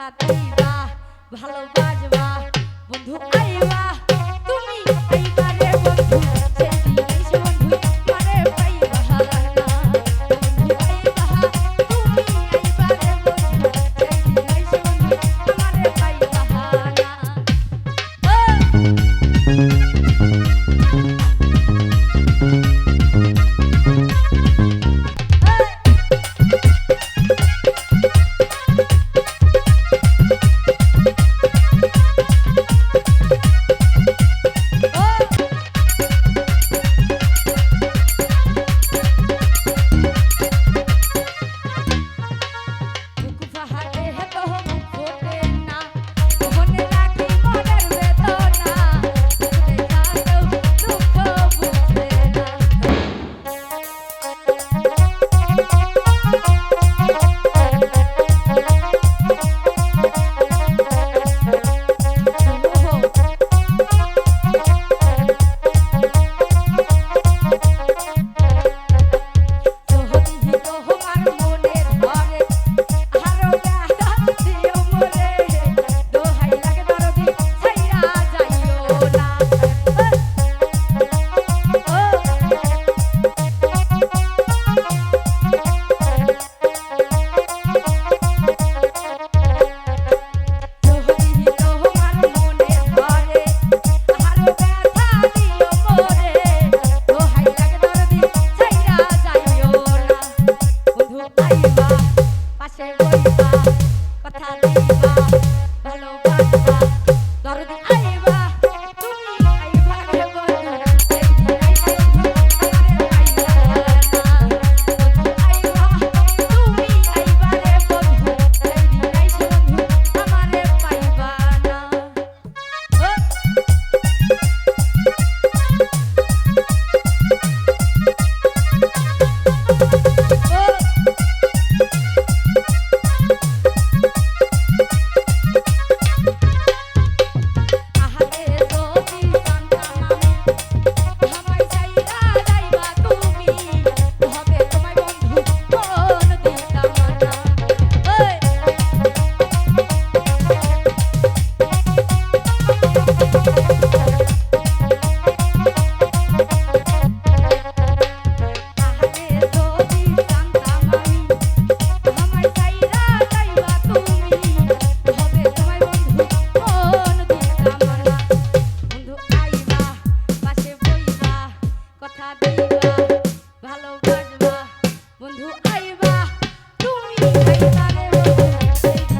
সাথেই বা ভালোবাসবা বন্ধু আইবা Bye. ভালোবাসবা বন্ধু আইবা তুমি আইবা রে